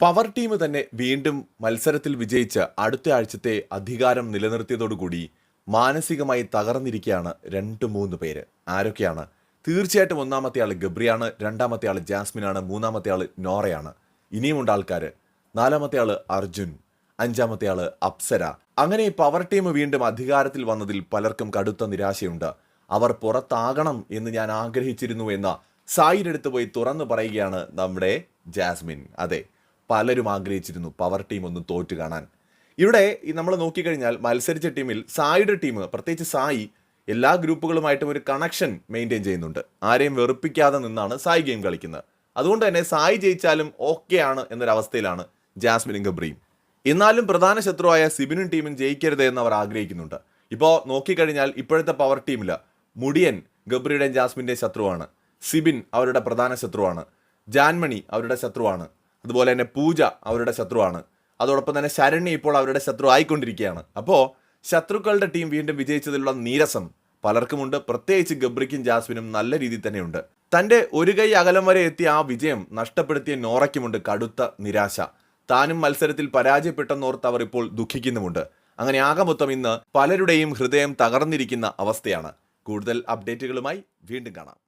Power team തന്നെ വീണ്ടും മത്സരത്തിൽ വിജയിച്ച് അടുത്ത ആഴ്ചത്തെ അധികാരം നിലനിർത്തിയതോടുകൂടി മാനസികമായി തകർന്നിരിക്കുകയാണ് രണ്ട് മൂന്ന് പേര്. ആരൊക്കെയാണ്? തീർച്ചയായിട്ടും ഒന്നാമത്തെ ആൾ ഗബ്രിയാണ് രണ്ടാമത്തെ ആൾ ജാസ്മിനാണ് മൂന്നാമത്തെ ആൾ നോറയാണ്. ഇനിയുമുണ്ട് ആൾക്കാർ നാലാമത്തെ ആൾ അർജുൻ അഞ്ചാമത്തെ ആൾ അപ്സര. അങ്ങനെ പവർ ടീം വീണ്ടും അധികാരത്തിൽ വന്നതിൽ പലർക്കും കടുത്ത നിരാശയുണ്ട്. അവർ പുറത്താകണം എന്ന് ഞാൻ ആഗ്രഹിച്ചിരുന്നു എന്ന സായിരെടുത്ത് പോയി തുറന്നു പറയുകയാണ് നമ്മുടെ ജാസ്മിൻ. അതെ പലരും ആഗ്രഹിച്ചിരുന്നു പവർ ടീം ഒന്ന് തോറ്റു കാണാൻ. ഇവിടെ നമ്മൾ നോക്കിക്കഴിഞ്ഞാൽ മത്സരിച്ച ടീമിൽ സായിയുടെ ടീം പ്രത്യേകിച്ച് സായി എല്ലാ ഗ്രൂപ്പുകളുമായിട്ടും ഒരു കണക്ഷൻ മെയിന്റെയിൻ ചെയ്യുന്നുണ്ട്. ആരെയും വെറുപ്പിക്കാതെ നിന്നാണ് സായി ഗെയിം കളിക്കുന്നത്. അതുകൊണ്ട് തന്നെ സായി ജയിച്ചാലും ഓക്കെ ആണ് എന്നൊരവസ്ഥയിലാണ് ജാസ്മിനും ഗബ്രിയും. എന്നാലും പ്രധാന ശത്രുവായ സിബിനും ടീമും ജയിക്കരുത് എന്ന് അവർ ആഗ്രഹിക്കുന്നുണ്ട്. ഇപ്പോൾ നോക്കിക്കഴിഞ്ഞാൽ ഇപ്പോഴത്തെ പവർ ടീമിൽ മുടിയൻ ഗബ്രിയുടെയും ജാസ്മിന്റെയും ശത്രുവാണ്. സിബിൻ അവരുടെ പ്രധാന ശത്രുവാണ്. ജാൻമണി അവരുടെ ശത്രുവാണ്. അതുപോലെ തന്നെ പൂജ അവരുടെ ശത്രുവാണ്. അതോടൊപ്പം തന്നെ ശരണ്യ ഇപ്പോൾ അവരുടെ ശത്രു ആയിക്കൊണ്ടിരിക്കുകയാണ്. അപ്പോൾ ശത്രുക്കളുടെ ടീം വീണ്ടും വിജയിച്ചതിലുള്ള നീരസം പലർക്കുമുണ്ട്. പ്രത്യേകിച്ച് ഗബ്രിക്കും ജാസ്മിനും നല്ല രീതിയിൽ തന്നെയുണ്ട്. തന്റെ ഒരു കൈ അകലം വരെ എത്തിയ ആ വിജയം നഷ്ടപ്പെടുത്തിയ നോറയ്ക്കുമുണ്ട് കടുത്ത നിരാശ. താനും മത്സരത്തിൽ പരാജയപ്പെട്ടെന്നോർത്ത് അവർ ഇപ്പോൾ ദുഃഖിക്കുന്നുമുണ്ട്. അങ്ങനെ ആകെ മൊത്തം ഇന്ന് പലരുടെയും ഹൃദയം തകർന്നിരിക്കുന്ന അവസ്ഥയാണ്. കൂടുതൽ അപ്ഡേറ്റുകളുമായി വീണ്ടും കാണാം.